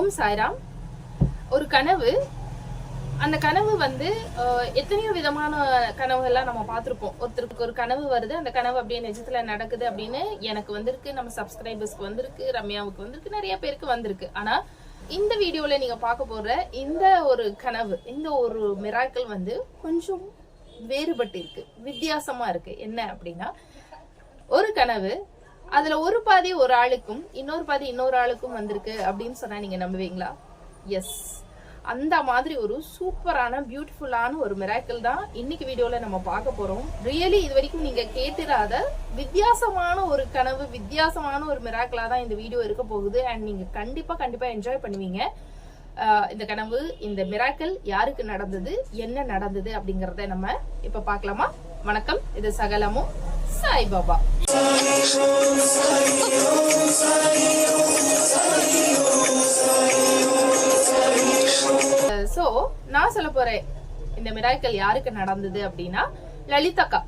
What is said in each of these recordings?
ஓம் சாய்ராம். ஒரு கனவு. அந்த கனவு வந்து எத்தனையோ விதமான கனவுகள்லாம் நம்ம பார்த்துருப்போம். ஒருத்தருக்கு ஒரு கனவு வருது அந்த கனவு அப்படியே நிஜத்துல நடக்குது அப்படின்னு எனக்கு வந்திருக்கு நம்ம சப்ஸ்கிரைபர்ஸ்க்கு வந்திருக்கு ரம்யாவுக்கு வந்திருக்கு நிறைய பேருக்கு வந்திருக்கு. ஆனா இந்த வீடியோல நீங்க பார்க்க போற இந்த ஒரு கனவு இந்த ஒரு மிராக்கள் வந்து கொஞ்சம் வேறுபட்டு இருக்கு வித்தியாசமா இருக்கு. என்ன அப்படின்னா ஒரு கனவு அதுல ஒரு பாதி ஒரு ஆளுக்கும் இன்னொரு பாதி இன்னொரு ஆளுக்கும் வந்திருக்கு அப்படின்னு சொன்னா நீங்க நம்புவீங்களா? எஸ் அந்த மாதிரி ஒரு சூப்பரான பியூட்டிஃபுல்லான ஒரு மிராக்கிள் தான் இன்னைக்கு வீடியோல நம்ம பார்க்க போறோம். ரியலி இது வரைக்கும் நீங்க கேட்டிராத வித்தியாசமான ஒரு கனவு வித்தியாசமான ஒரு மிராக்கிளா தான் இந்த வீடியோ இருக்க போகுது. அண்ட் நீங்க கண்டிப்பா கண்டிப்பா என்ஜாய் பண்ணுவீங்க. இந்த கனவு இந்த மிராக்கிள் யாருக்கு நடந்தது என்ன நடந்தது அப்படிங்கறத நம்ம இப்ப பார்க்கலாமா? வணக்கம் இது சகலமும் சாய்பாபா. சோ நான் சொல்ல போறேன் இந்த மிராக்கிள் யாருக்கு நடந்தது அப்படின்னா லலிதாக்கா.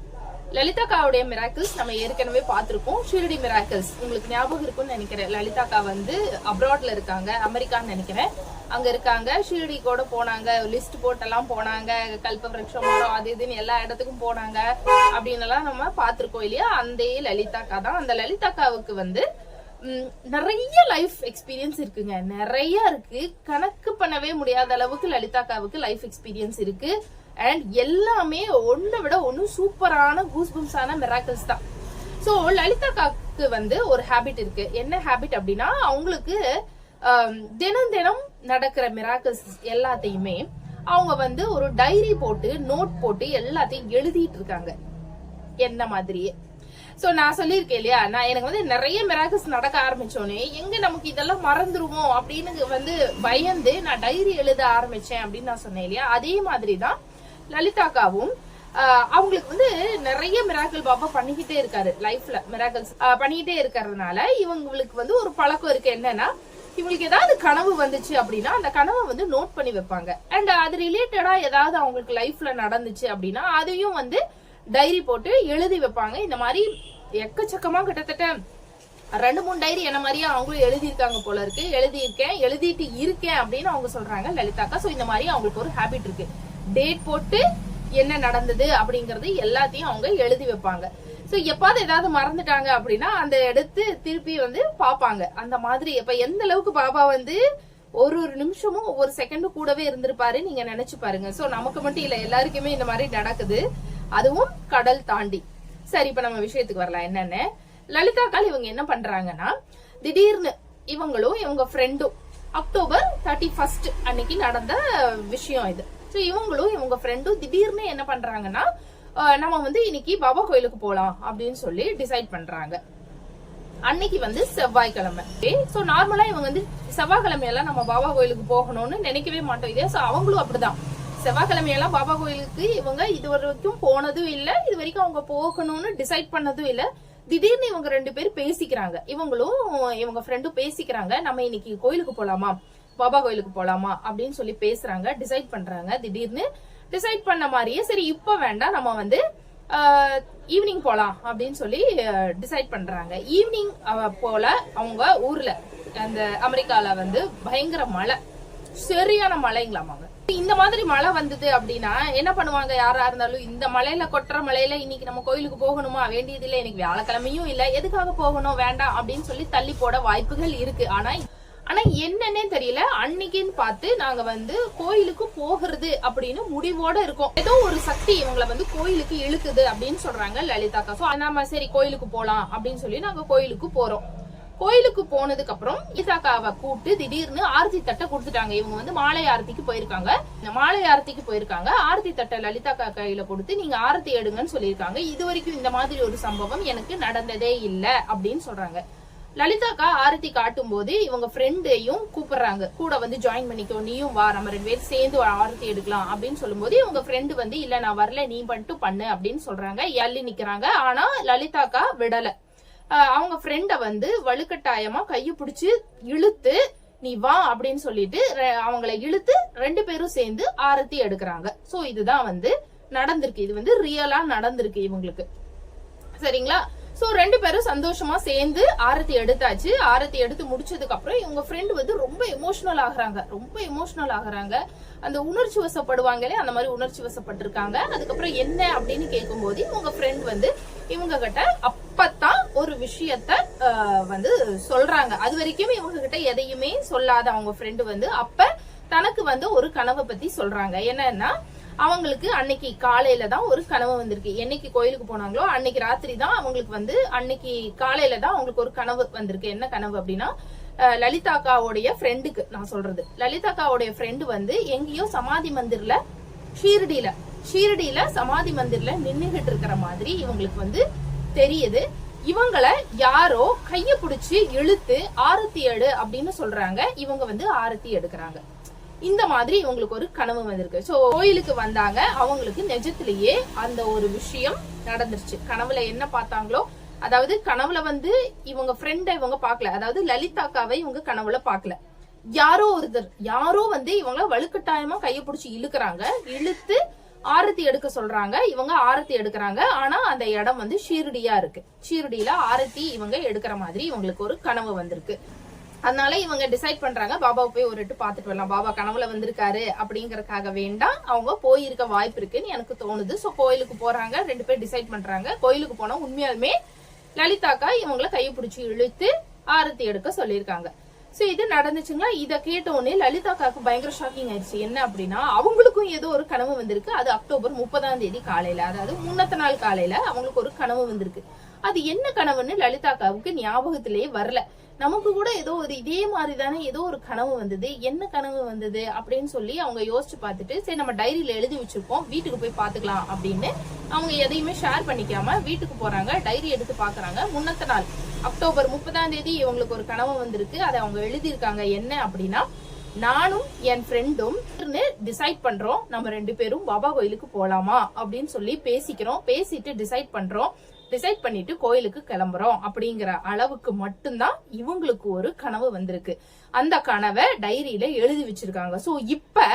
லலிதாக்காவுடைய மிராக்கிள்ஸ் நம்ம ஏற்கனவே பார்த்துருக்கோம் ஷிரடி மிராக்கிள்ஸ் உங்களுக்கு ஞாபகம் இருக்கும்னு நினைக்கிறேன். லலிதாக்கா வந்து அப்ராட்ல இருக்காங்க அமெரிக்கான்னு நினைக்கிறேன். அங்க இருக்காங்க ஷிரடி கூட போனாங்க லிஸ்ட் போட்டெல்லாம் போனாங்க கல்ப மரம் அது இதுன்னு எல்லா இடத்துக்கும் போனாங்க அப்படின்னு நம்ம பார்த்துருக்கோம் இல்லையா? அந்த லலிதாக்கா தான். அந்த லலிதாக்காவுக்கு வந்து நிறைய லைஃப் எக்ஸ்பீரியன்ஸ் இருக்குங்க. நிறைய இருக்கு. கணக்கு பண்ணவே முடியாத அளவுக்கு லலிதாக்காவுக்கு லைஃப் எக்ஸ்பீரியன்ஸ் இருக்கு. அண்ட் எல்லாமே ஒன்றை விட ஒன்று சூப்பரான கூஸ்பம்ஸான மிராக்கிள்ஸ் தான். ஸோ லலிதாக்காக்கு வந்து ஒரு ஹேபிட் இருக்கு. என்ன ஹேபிட் அப்படின்னா அவங்களுக்கு தினம் தினம் நடக்கிற மிராக்கிள்ஸ் எல்லாத்தையுமே அவங்க வந்து ஒரு டைரி போட்டு நோட் போட்டு எல்லாத்தையும் எழுதிட்டு இருக்காங்க. என்ன மாதிரியே. ஸோ நான் சொல்லியிருக்கேன் இல்லையா? நான் எனக்கு வந்து நிறைய மிராக்கிள்ஸ் நடக்க ஆரம்பிச்சோன்னே எங்க நமக்கு இதெல்லாம் மறந்துருவோம் அப்படின்னு வந்து பயந்து நான் டைரி எழுத ஆரம்பிச்சேன் அப்படின்னு நான் சொன்னேன் இல்லையா? அதே மாதிரி தான் லலிதாக்காவும் அவங்களுக்கு வந்து நிறைய மிராக்கல் பாபா பண்ணிக்கிட்டே இருக்காரு லைஃப்ல மிராக்கல்ஸ் பண்ணிக்கிட்டே இருக்கிறதுனால இவங்களுக்கு வந்து ஒரு பழக்கம் இருக்கு. என்னன்னா இவங்களுக்கு ஏதாவது கனவு வந்துச்சு அப்படின்னா அந்த கனவை வந்து நோட் பண்ணி வைப்பாங்க. அண்ட் அது ரிலேட்டடா ஏதாவது அவங்களுக்கு லைஃப்ல நடந்துச்சு அப்படின்னா அதையும் வந்து டைரி போட்டு எழுதி வைப்பாங்க. இந்த மாதிரி எக்கச்சக்கமா கிட்டத்தட்ட ரெண்டு மூணு டைரி என்ன மாதிரியே அவங்களும் எழுதியிருக்காங்க போல இருக்கு. எழுதியிருக்கேன் எழுதிட்டு இருக்கேன் அப்படின்னு அவங்க சொல்றாங்க லலிதாக்கா. ஸோ இந்த மாதிரி அவங்களுக்கு ஒரு ஹேபிட் இருக்கு. டேட் போட்டு என்ன நடந்தது அப்படிங்கறது எல்லாத்தையும் அவங்க எழுதி வைப்பாங்க. ஸோ எப்பாவது ஏதாவது மறந்துட்டாங்க அப்படின்னா அந்த எடுத்து திருப்பி வந்து பாப்பாங்க அந்த மாதிரி இப்ப எந்த அளவுக்கு பாபா வந்து ஒரு ஒரு நிமிஷமும் ஒவ்வொரு செகண்டும் கூடவே இருந்திருப்பாரு நீங்க நினைச்சு பாருங்க. சோ நமக்கு மட்டும் இல்ல எல்லாருக்குமே இந்த மாதிரி நடக்குது. அதுவும் கடல் தாண்டி. சரி இப்ப நம்ம விஷயத்துக்கு வரலாம். என்னன்னு? லலிதாக்கால் இவங்க என்ன பண்றாங்கன்னா திடீர்னு இவங்களும் இவங்க ஃப்ரெண்டும் அக்டோபர் தேர்ட்டி ஃபர்ஸ்ட் அன்னைக்கு நடந்த விஷயம் இது. ஸோ இவங்களும் இவங்க ஃப்ரெண்டும் திடீர்னு என்ன பண்றாங்கன்னா நம்ம வந்து இன்னைக்கு பாபா கோயிலுக்கு போகலாம் அப்படின்னு சொல்லி டிசைட் பண்றாங்க. அன்னைக்கு வந்து செவ்வாய்க்கிழமை. ஸோ நார்மலா இவங்க வந்து செவ்வாய்க்கிழமையெல்லாம் நம்ம பாபா கோயிலுக்கு போகணும்னு நினைக்கவே மாட்டோம். இதே ஸோ அவங்களும் அப்படிதான். செவ்வாய்க்கிழமையெல்லாம் பாபா கோயிலுக்கு இவங்க இது வரைக்கும் போனதும் இல்லை இது வரைக்கும் அவங்க போகணும்னு டிசைட் பண்ணதும் இல்லை. திடீர்னு இவங்க ரெண்டு பேரும் பேசிக்கிறாங்க. இவங்களும் இவங்க ஃப்ரெண்டும் பேசிக்கிறாங்க நம்ம இன்னைக்கு கோயிலுக்கு போலாமா? பாபா கோயிலுக்கு போலாமா அப்படின்னு சொல்லி பேசுறாங்க டிசைட் பண்றாங்க திடீர்னு டிசைட் பண்ண மாதிரியே சரி இப்ப வேண்டாம் நம்ம வந்து ஈவினிங் போலாம் அப்படின்னு சொல்லி டிசைட் பண்றாங்க. ஈவினிங் போல அவங்க ஊர்ல அந்த அமெரிக்கால வந்து பயங்கர மழை. சரியான மழைங்களாமாங்க இந்த மாதிரி மழை வந்தது அப்படின்னா என்ன பண்ணுவாங்க? யாரா இருந்தாலும் இந்த மலையில கொட்டுற மலையில இன்னைக்கு நம்ம கோயிலுக்கு போகணுமா? வேண்டியது இல்ல இன்னைக்கு வியாழக்கிழமையும் இல்ல. எதுக்காக போகணும்? வேண்டாம் அப்படின்னு சொல்லி தள்ளி போட வாய்ப்புகள் இருக்கு. ஆனா ஆனா என்னன்னே தெரியல. அன்னைக்குன்னு பார்த்து நாங்க வந்து கோயிலுக்கு போகிறது அப்படின்னு முடிவோட இருக்கோம். ஏதோ ஒரு சக்தி இவங்களை வந்து கோயிலுக்கு இழுக்குது அப்படின்னு சொல்றாங்க லலிதாக்கா சோ நாம சரி கோயிலுக்கு போலாம் அப்படின்னு சொல்லி நாங்க கோயிலுக்கு போறோம். கோயிலுக்கு போனதுக்கு அப்புறம் இசாக்காவை கூப்பிட்டு திடீர்னு ஆரத்தி தட்டை கொடுத்துட்டாங்க. இவங்க வந்து மாலை ஆரத்திக்கு போயிருக்காங்க. இந்த மாலை ஆரத்திக்கு போயிருக்காங்க. ஆரத்தி தட்டை லலிதாக்கா கையில கொடுத்து நீங்க ஆரத்தி எடுங்கன்னு சொல்லியிருக்காங்க. இது வரைக்கும் இந்த மாதிரி ஒரு சம்பவம் எனக்கு நடந்ததே இல்லை அப்படின்னு சொல்றாங்க. லலிதாக்கா ஆரத்தி காட்டும் போது இவங்க ஃப்ரெண்டையும் கூப்பிடுறாங்க. கூட வந்து ஜாயின் பண்ணிக்கோ நீயும் வா நம்ம ரெண்டு பேரும் சேர்ந்து ஆரத்தி எடுக்கலாம் அப்படின்னு சொல்லும்போது இவங்க ஃப்ரெண்டு வந்து இல்ல நான் வரல நீ மட்டும் பண்ணு அப்படின்னு சொல்றாங்க. எள்ளி நிக்கிறாங்க. ஆனா லலிதாக்கா விடல. அவங்க ஃப்ரெண்ட வந்து வலுக்கட்டாயமா கையை பிடிச்சு இழுத்து நீ வா அப்படின்னு சொல்லிட்டு அவங்களை அவங்கள இழுத்து ரெண்டு பேரும் சேர்ந்து ஆரத்தி எடுக்கிறாங்க. சோ இதுதான் வந்து நடந்திருக்கு. இது வந்து ரியலா நடந்திருக்கு இவங்களுக்கு. சரிங்களா? ஸோ ரெண்டு பேரும் சந்தோஷமா சேர்ந்து ஆரத்தி எடுத்தாச்சு. ஆரத்தி எடுத்து முடிச்சதுக்கு அப்புறம் இவங்க ஃப்ரெண்டு வந்து ரொம்ப எமோஷனல் ஆகுறாங்க. ரொம்ப எமோஷனல் ஆகுறாங்க. அந்த உணர்ச்சி வசப்படுவாங்களே அந்த மாதிரி உணர்ச்சி வசப்பட்டிருக்காங்க. அதுக்கப்புறம் என்ன அப்படின்னு கேட்கும்போது இவங்க ஃப்ரெண்ட் வந்து இவங்க கிட்ட அப்பத்தான் ஒரு விஷயத்த வந்து சொல்றாங்க. அது வரைக்கும் இவங்க கிட்ட எதையுமே சொல்லாத அவங்க ஃப்ரெண்டு வந்து அப்ப தனக்கு வந்து ஒரு கனவை பத்தி சொல்றாங்க. என்னன்னா அவங்களுக்கு அன்னைக்கு காலையில தான் ஒரு கனவு வந்திருக்கு. என்னைக்கு கோயிலுக்கு போனாங்களோ அன்னைக்கு ராத்திரி தான் அவங்களுக்கு வந்து அன்னைக்கு காலையில தான் அவங்களுக்கு ஒரு கனவு வந்திருக்கு. என்ன கனவு அப்படின்னா லலிதாக்காவுடைய ஃப்ரெண்டுக்கு நான் சொல்றது. லலிதாக்காவுடைய ஃப்ரெண்டு வந்து எங்கேயோ சமாதி மந்திர்ல ஷீரடியில ஷீரடியில சமாதி மந்திர்ல நின்னுகிட்டு இருக்கிற மாதிரி இவங்களுக்கு வந்து தெரியுது. இவங்களை யாரோ கைய பிடிச்சி இழுத்து ஆரத்தி எடு அப்படின்னு சொல்றாங்க. இவங்க வந்து ஆரத்தி எடுக்கிறாங்க. இந்த மாதிரி இவங்களுக்கு ஒரு கனவு வந்திருக்கு. சோ கோயிலுக்கு வந்தாங்க. அவங்களுக்கு நிஜத்திலேயே அந்த ஒரு விஷயம் நடந்துருச்சு. கனவுல என்ன பார்த்தாங்களோ அதாவது கனவுல வந்து இவங்க ஃப்ரெண்டை இவங்க பார்க்கல. அதாவது லலிதாக்காவை இவங்க கனவுல பார்க்கல. யாரோ ஒருத்தர் யாரோ வந்து இவங்கள வலுக்கட்டாயமா கையை பிடிச்சி இழுக்கிறாங்க. இழுத்து ஆரத்தி எடுக்க சொல்றாங்க. இவங்க ஆரத்தி எடுக்கிறாங்க. ஆனா அந்த இடம் வந்து ஷீரடியா இருக்கு. ஷீரடியில ஆரத்தி இவங்க எடுக்கிற மாதிரி இவங்களுக்கு ஒரு கனவு வந்திருக்கு. அதனால இவங்க டிசைட் பண்றாங்க பாபாவை போய் ஒரு எட்டு பாத்துட்டு வரலாம். பாபா கனவுல வந்திருக்காரு அப்படிங்கறக்காக வேண்டாம். அவங்க போயிருக்க வாய்ப்பு இருக்குன்னு எனக்கு தோணுது. சோ கோயிலுக்கு போறாங்க ரெண்டு பேர் டிசைட் பண்றாங்க. கோயிலுக்கு போனா உண்மையாலுமே லலிதாக்கா இவங்கள கையை பிடிச்சி இழுத்து ஆரத்தி எடுக்க சொல்லியிருக்காங்க. சோ இது நடந்துச்சுங்களா? இத கேட்ட உடனே லலிதாக்காக்கு பயங்கர ஷாக்கிங் ஆயிடுச்சு. என்ன அப்படின்னா அவங்களுக்கும் ஏதோ ஒரு கனவு வந்திருக்கு. அது அக்டோபர் முப்பதாம் தேதி காலையில. அதாவது முன்னத்த நாள் காலையில அவங்களுக்கு ஒரு கனவு வந்திருக்கு. அது என்ன கனவுன்னு லலிதாக்காவுக்கு ஞாபகத்திலேயே வரல. நமக்கு கூட ஏதோ ஒரு இதே மாதிரி தானே ஏதோ ஒரு கனவு வந்தது. என்ன கனவு வந்தது அப்படின்னு சொல்லி அவங்க யோசிச்சு பார்த்துட்டு சரி நம்ம டைரியில எழுதி வச்சிருக்கோம் வீட்டுக்கு போய் பாத்துக்கலாம் அப்படின்னு அவங்க எதையுமே ஷேர் பண்ணிக்காம வீட்டுக்கு போறாங்க டைரி எடுத்து பாக்குறாங்க முன்னத்த நாள் அக்டோபர் முப்பதாம் தேதி இவங்களுக்கு ஒரு கனவு வந்திருக்கு. அதை அவங்க எழுதியிருக்காங்க. என்ன அப்படின்னா நானும் என் ஃப்ரெண்டும் டிசைட் பண்றோம் நம்ம ரெண்டு பேரும் பாபா கோயிலுக்கு போலாமா அப்படின்னு சொல்லி பேசிக்கிறோம். பேசிட்டு டிசைட் பண்றோம். டிசைட் பண்ணிட்டு கோயிலுக்கு கிளம்புறோம் அப்படிங்கிற அளவுக்கு மட்டும்தான் இவங்களுக்கு ஒரு கனவு வந்திருக்கு. அந்த கனவை டைரியில எழுதி வச்சிருக்காங்க. சோ இப்ப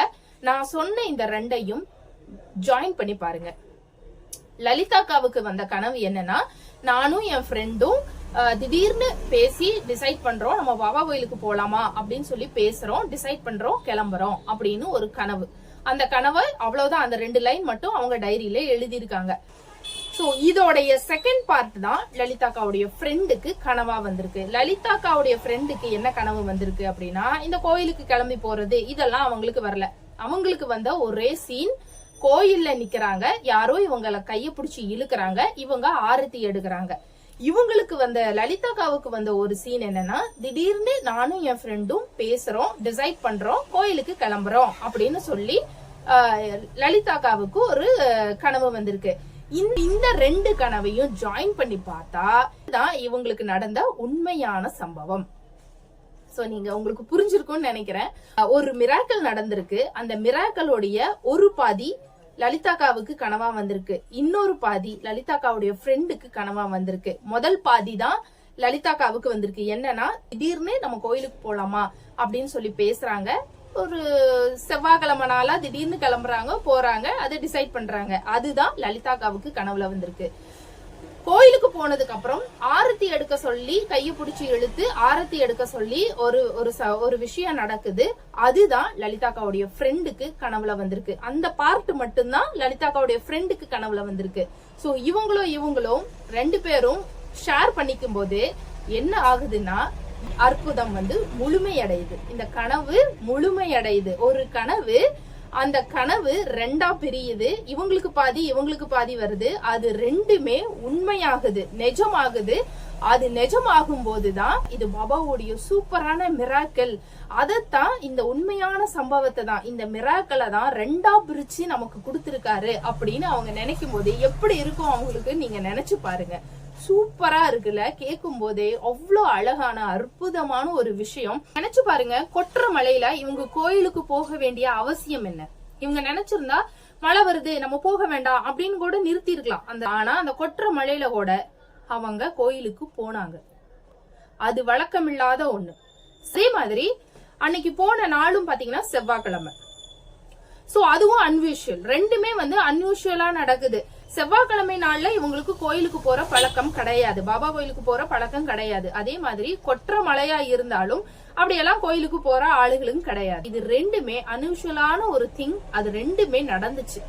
நான் சொன்ன இந்த ரெண்டையும் ஜாயின் பண்ணி பாருங்க. லலிதாக்காவுக்கு வந்த கனவு என்னன்னா நானும் என் ஃப்ரெண்டும் திடீர்னு பேசி டிசைட் பண்றோம் நம்ம பாபா கோயிலுக்கு போலாமா அப்படின்னு சொல்லி பேசுறோம் டிசைட் பண்றோம் கிளம்புறோம் அப்படின்னு ஒரு கனவு. அந்த கனவை அவ்வளவுதான். அந்த ரெண்டு லைன் மட்டும் அவங்க டைரியில எழுதியிருக்காங்க. சோ இதோடைய செகண்ட் பார்ட் தான் லலிதாக்காவுடைய ஃப்ரெண்டுக்கு கனவா வந்திருக்கு. லலிதாக்காவுடைய ஃப்ரெண்டுக்கு என்ன கனவு வந்திருக்கு அப்படின்னா இந்த கோயிலுக்கு கிளம்பி போறது இதெல்லாம் அவங்களுக்கு வரல. அவங்களுக்கு வந்த ஒரே சீன் கோயில்ல நிக்கிறாங்க யாரோ இவங்கள கைய பிடிச்சி இழுக்கிறாங்க இவங்க ஆரத்தி எடுக்கிறாங்க. இவங்களுக்கு வந்த லலிதாக்காவுக்கு வந்த ஒரு சீன் என்னன்னா திடீர்னு நானும் என் ஃப்ரெண்டும் பேசுறோம் டிசைட் பண்றோம் கோயிலுக்கு கிளம்புறோம் அப்படின்னு சொல்லி லலிதாக்காவுக்கு ஒரு கனவு வந்திருக்கு. இந்த இந்த ரெண்டு கனவையும் ஜாயின் பண்ணி பார்த்தா தான் இவங்களுக்கு நடந்த உண்மையான சம்பவம். ஸோ நீங்க உங்களுக்கு புரிஞ்சிருக்கும்னு நினைக்கிறேன். ஒரு மிராக்கல் நடந்திருக்கு. அந்த மிராக்கலுடைய ஒரு பாதி லலிதாக்காவுக்கு கனவா வந்திருக்கு. இன்னொரு பாதி லலிதாக்காவுடைய ஃப்ரெண்டுக்கு கனவா வந்திருக்கு. முதல் பாதி தான் லலிதாக்காவுக்கு வந்திருக்கு. என்னன்னா திடீர்னு நம்ம கோயிலுக்கு போலாமா அப்படின்னு சொல்லி பேசுறாங்க. ஒரு செவ்வாய்க்கிழமை நாளா திடீர்னு கிளம்புறாங்க போறாங்க அதை டிசைட் பண்றாங்க. அதுதான் லலிதாக்காவுக்கு கனவுல வந்திருக்கு. கோயிலுக்கு போனதுக்கு அப்புறம் ஆரத்தி எடுக்க சொல்லி கையை பிடிச்சி இழுத்து ஆரத்தி எடுக்க சொல்லி ஒரு ஒரு ச- ஒரு விஷயம் நடக்குது. அதுதான் லலிதாக்காவுடைய ஃப்ரெண்டுக்கு கனவுல வந்திருக்கு. அந்த பார்ட் மட்டும்தான் லலிதாக்காவுடைய ஃப்ரெண்டுக்கு கனவுல வந்திருக்கு. சோ இவங்களும் இவங்களும் ரெண்டு பேரும் ஷேர் பண்ணிக்கும் போது என்ன ஆகுதுன்னா அற்புதம் வந்து முழுமையடையுது. இந்த கனவு முழுமையடையுது. ஒரு கனவு அந்த கனவு ரெண்டா பிரியுது. இவங்களுக்கு பாதி இவங்களுக்கு பாதி வருது. அது ரெண்டுமே உண்மையாகுது நிஜமாகுது. அது நிஜமாகும் போதுதான் இது பாபாவுடைய சூப்பரான மிராக்கல் அதைத்தான் இந்த உண்மையான சம்பவத்தை தான் இந்த மிராக்களை தான் ரெண்டா பிரிச்சு நமக்கு கொடுத்துருக்காரு அப்படின்னு அவங்க நினைக்கும் போது எப்படி இருக்கும் அவங்களுக்கு நீங்க நினைச்சு பாருங்க. சூப்பரா இருக்குல்ல? கேட்கும் போதே அவ்வளோ அழகான அற்புதமான ஒரு விஷயம். நினைச்சு பாருங்க கொற்ற மலையில இவங்க கோயிலுக்கு போக வேண்டிய அவசியம் என்ன? இவங்க நினைச்சிருந்தா மழை வருது நம்ம போக வேண்டாம் அப்படின்னு கூட நிறுத்தி இருக்கலாம் அந்த ஆனா அந்த கொற்ற மலையில கூட அவங்க கோயிலுக்கு போனாங்க. அது வழக்கமில்லாத ஒண்ணு. அதே மாதிரி அன்னைக்கு போன நாளும் பாத்தீங்கன்னா செவ்வாய்க்கிழமை. சோ அதுவும் அன்யூஷுவல் ரெண்டுமே வந்து அன்யூஷுவலா நடக்குது. செவ்வாய்க்கிழமை நாள்ல இவங்களுக்கு கோயிலுக்கு போற பழக்கம் கிடையாது. பாபா கோயிலுக்கு போற பழக்கம் கிடையாது. அதே மாதிரி கொற்ற மழையா இருந்தாலும் அப்படியெல்லாம் கோயிலுக்கு போற ஆளுகளும் கிடையாது. இது ரெண்டுமே அனுஷுவலான ஒரு திங் அது ரெண்டுமே நடந்துச்சு.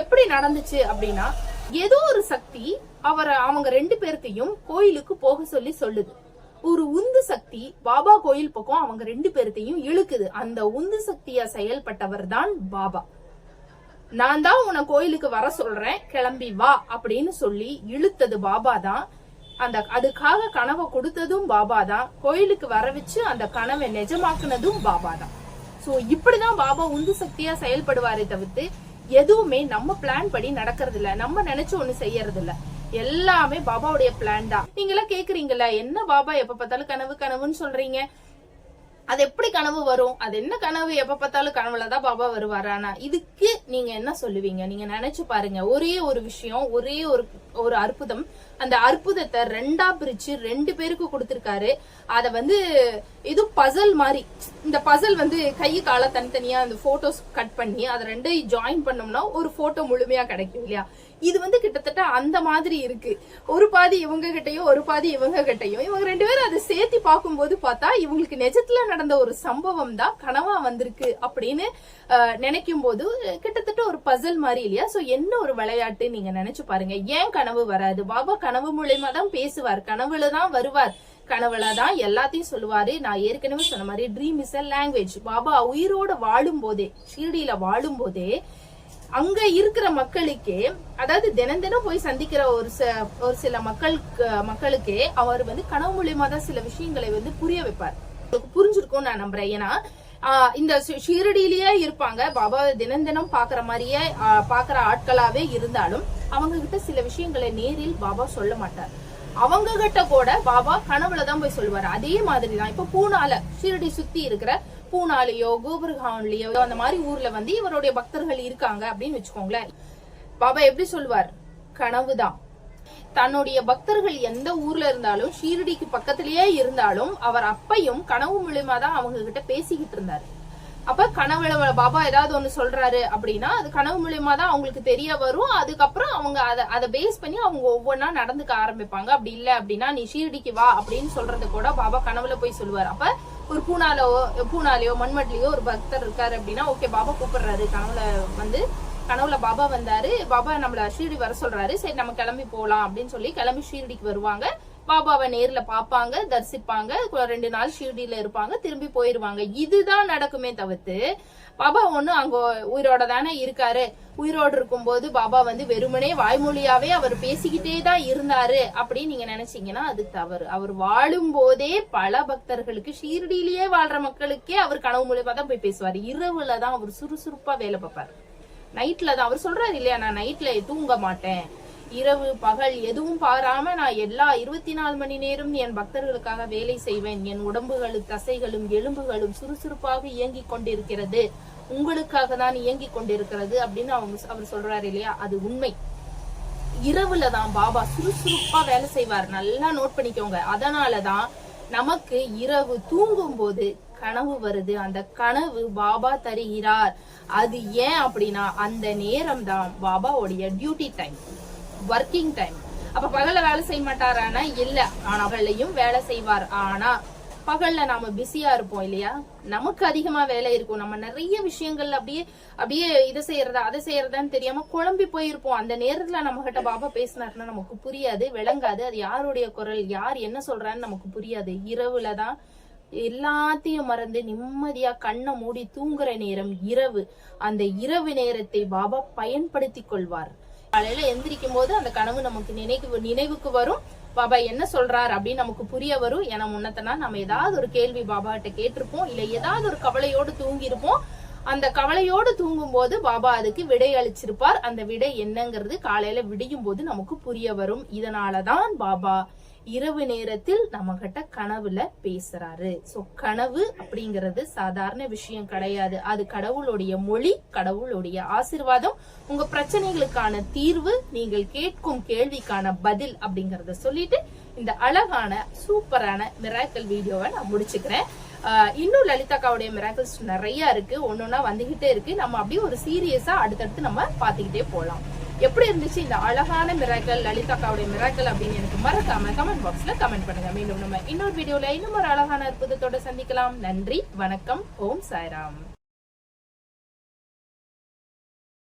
எப்படி நடந்துச்சு அப்படின்னா ஏதோ ஒரு சக்தி அவரை அவங்க ரெண்டு பேர்த்தையும் கோயிலுக்கு போக சொல்லி சொல்லுது. ஒரு உந்து சக்தி பாபா கோயில் பக்கம் அவங்க ரெண்டு பேர்த்தையும் இழுக்குது. அந்த உந்து சக்தியா செயல்பட்டவர் தான் பாபா. நான் தான் உன்னை கோயிலுக்கு வர சொல்றேன் கிளம்பி வா அப்படின்னு சொல்லி இழுத்தது பாபா தான். அந்த அதுக்காக கனவை கொடுத்ததும் பாபா தான். கோயிலுக்கு வர வச்சு அந்த கனவை நிஜமாக்குனதும் பாபா தான். ஸோ இப்படிதான் பாபா உந்து சக்தியா செயல்படுவாரே தவிர்த்து எதுவுமே நம்ம பிளான் படி நடக்கிறது இல்ல நம்ம நினைச்சு ஒண்ணு செய்யறது இல்ல எல்லாமே பாபாவுடைய பிளான் தான். நீங்க எல்லாம் என்ன பாபா எப்ப பார்த்தாலும் கனவு கனவுன்னு சொல்றீங்க. அது எப்படி கனவு வரும்? அது என்ன கனவு? எப்ப பார்த்தாலும் கனவுலதான் பாபா வருவாரானா இதுக்கு நீங்க என்ன சொல்லுவீங்க? நீங்க நினைச்சு பாருங்க. ஒரே ஒரு விஷயம் ஒரே ஒரு ஒரு அற்புதம். அந்த அற்புதத்தை ரெண்டா பிரிச்சு ரெண்டு பேருக்கு கொடுத்திருக்காரு. அத வந்து இது பசல் மாதிரி. இந்த பசல் வந்து கை கால தனித்தனியா அந்த போட்டோஸ் கட் பண்ணி அதை ரெண்டையும் ஜாயின் பண்ணோம்னா ஒரு போட்டோ முழுமையா கிடைக்கும் இல்லையா? இது வந்து கிட்டத்தட்ட அந்த மாதிரி இருக்கு. ஒரு பாதி இவங்க கிட்டயும் ஒரு பாதி இவங்க கிட்டயும் இவங்க ரெண்டு பேரும் அதை சேர்த்து பார்க்கும்போது பார்த்தா இவங்களுக்கு நிஜத்துல நடந்த ஒரு சம்பவம் தான் கனவா வந்திருக்கு அப்படின்னு நினைக்கும் போது கிட்டத்தட்ட ஒரு பசல் மாதிரி இல்லையா? சோ என்ன ஒரு விளையாட்டு நீங்க நினைச்சு பாருங்க. ஏன் கனவு வராது? பாபா கனவு மூலியமா தான் பேசுவார். கனவுல தான் வருவார். கனவுல தான் எல்லாத்தையும் சொல்லுவாரு. நான் ஏற்கனவே சொன்ன மாதிரி dream is a language Baba உயிரோட வாழும் போதே ஷீர்டியில வாழும் போதே அங்க இருக்கிற மக்களுக்கே அதாவது தினம் தினம் போய் சந்திக்கிற ஒரு ச- ஒரு சில மக்களுக்கு மக்களுக்கே அவர் வந்து கனவு மூலியமா தான் சில விஷயங்களை வந்து புரிய வைப்பார். உங்களுக்கு புரிஞ்சிருக்கும் நான் நம்புறேன். ஏன்னா இந்த ஷீரடியிலேயே இருப்பாங்க. பாபா தினம் தினம் பாக்குற மாதிரியே பாக்குற ஆட்களாவே இருந்தாலும் அவங்க கிட்ட சில விஷயங்களை நேரில் பாபா சொல்ல மாட்டார். அவங்க கிட்ட கூட பாபா கனவுல தான் போய் சொல்லுவாரு அதே மாதிரி தான் இப்ப பூனால ஷீரடி சுத்தி இருக்கிற பூனாலேயோ கோபுரகான்லயோ அந்த மாதிரி ஊர்ல வந்து இவருடைய பக்தர்கள் இருக்காங்க அப்படின்னு வச்சுக்கோங்களேன். பாபா எப்படி சொல்லுவார் கனவுதான். தன்னுடைய பக்தர்கள் எந்த ஊர்ல இருந்தாலும் ஷீரடிக்கு பக்கத்திலேயே இருந்தாலும் அவர் அப்பையும் கனவு மூலியமா தான் அவங்க கிட்ட பேசிக்கிட்டு இருந்தாரு. அப்ப கனவுல பாபா ஏதாவது ஒண்ணு சொல்றாரு அப்படின்னா அது கனவு மூலியமா தான் அவங்களுக்கு தெரிய வரும். அதுக்கப்புறம் அவங்க அதை அதை பேஸ் பண்ணி அவங்க ஒவ்வொன்றா நடந்துக்க ஆரம்பிப்பாங்க. அப்படி இல்ல அப்படின்னா நீ ஷீரடிக்கு வா அப்படின்னு சொல்றது கூட பாபா கனவுல போய் சொல்லுவார். அப்ப ஒரு பூனாலோ பூனாலையோ மண்மட்லையோ ஒரு பக்தர் இருக்காரு அப்படின்னா ஓகே பாபா கூப்பிடுறாரு. கனவுல வந்து கனவுல பாபா வந்தாரு. பாபா நம்மள ஷீரடி வர சொல்றாரு. சரி நம்ம கிளம்பி போகலாம் அப்படின்னு சொல்லி கிளம்பி ஷீரடிக்கு வருவாங்க. பாபாவை நேர்ல பாப்பாங்க தரிசிப்பாங்க ரெண்டு நாள் ஷீரடியில இருப்பாங்க திரும்பி போயிருவாங்க. இதுதான் நடக்குமே தவிர்த்து பாபா ஒண்ணு அங்க உயிரோட தானே இருக்காரு. உயிரோடு இருக்கும்போது பாபா வந்து வெறுமனே வாய்மொழியாவே அவர் பேசிக்கிட்டே தான் இருந்தாரு அப்படின்னு நீங்க நினைச்சீங்கன்னா அது தவறு. அவர் வாழும் போதே பல பக்தர்களுக்கு ஷீரடியிலேயே வாழ்ற மக்களுக்கே அவர் கனவு மூலியமா தான் போய் பேசுவார். இரவுல தான் அவர் சுறுசுறுப்பா வேலை பார்ப்பாரு. நைட்ல தான் அவர் சொல்றாரு இல்லையா நான் நைட்ல தூங்க மாட்டேன். இரவு பகல் எதுவும் பாராம நான் எல்லா இருபத்தி நாலு மணி நேரம் என் பக்தர்களுக்காக வேலை செய்வேன். என் உடம்புகளும் தசைகளும் எலும்புகளும் சுறுசுறுப்பாக இயங்கிக் கொண்டிருக்கிறது. உங்களுக்காக தான் இயங்கிக் கொண்டிருக்கிறது அப்படின்னு அவங்க அவர் சொல்றாரு இல்லையா? அது உண்மை. இரவுல தான் பாபா சுறுசுறுப்பா வேலை செய்வார். நல்லா நோட் பண்ணிக்கோங்க. அதனாலதான் நமக்கு இரவு தூங்கும் போது கனவு வருது. அந்த கனவு பாபா தருகிறார். அது ஏன் அப்படின்னா அந்த நேரம் தான் பாபாவுடைய டியூட்டி டைம். ஒர்க்கிங் டைம் அப்ப பகல்ல வேலை செய்ய மாட்டாரானா? இல்ல. ஆனா அவளையும் வேலை செய்வார். ஆனா பகல்ல நாம பிஸியா இருப்போம் இல்லையா? நமக்கு அதிகமா வேலை இருக்கும். நம்ம நிறைய விஷயங்கள் அப்படியே அப்படியே இதை செய்யறதா அதை செய்யறதான்னு தெரியாம குழம்பி போயிருப்போம். அந்த நேரத்துல நம்ம கிட்ட பாபா பேசினாருன்னா நமக்கு புரியாது விளங்காது. அது யாருடைய குரல் யார் என்ன சொல்றான்னு நமக்கு புரியாது. இரவுலதான் எல்லாத்தையும் மறந்து நிம்மதியா கண்ணை மூடி தூங்குற நேரம் இரவு. அந்த இரவு நேரத்தை பாபா பயன்படுத்தி கொள்வார். காலையில எந்திரிக்கும் போது அந்த கனவு நமக்கு நினைவு நினைவுக்கு வரும். பாபா என்ன சொல்றாரு அப்படின்னு நமக்கு புரிய வரும். ஏன்னா முன்னத்தனா நம்ம ஏதாவது ஒரு கேள்வி பாபா கிட்ட கேட்டிருப்போம். இல்ல ஏதாவது ஒரு கவலையோடு தூங்கி இருப்போம் அந்த கவலையோடு தூங்கும் போது பாபா அதுக்கு விடை அளிச்சிருப்பார். அந்த விடை என்னங்கிறது காலையில விடியும் போது நமக்கு புரிய வரும். இதனாலதான் பாபா இரவு நேரத்தில் நம்ம கிட்ட கனவுல பேசுறாரு. சோ கனவு அப்படிங்கிறது சாதாரண விஷயம் கிடையாது. அது கடவுளுடைய மொழி கடவுளுடைய ஆசிர்வாதம். உங்க பிரச்சனைகளுக்கான தீர்வு நீங்கள் கேட்கும் கேள்விக்கான பதில் அப்படிங்கறத சொல்லிட்டு இந்த அழகான சூப்பரான மிராக்கல் வீடியோவை நான் முடிச்சுக்கிறேன். இன்னும் லலிதாக்காவுடைய மிராக்கிள்ஸ் நிறைய இருக்கு. ஒன்னொன்னா வந்துகிட்டே இருக்கு. நம்ம அப்படியே ஒரு சீரியஸா அடுத்தடுத்து நம்ம பாத்துக்கிட்டே போலாம். எப்படி இருந்துச்சு இந்த அழகான மிராக்கல் லலிதாக்காவுடைய மிராக்கல் அப்படின்னு எனக்கு மறக்காம கமெண்ட் பாக்ஸ்ல கமெண்ட் பண்ணுங்க. மீண்டும் நம்ம இன்னொரு வீடியோல இன்னும் ஒரு அழகான அற்புதத்தோட சந்திக்கலாம். நன்றி வணக்கம் ஓம் சாய்ராம்.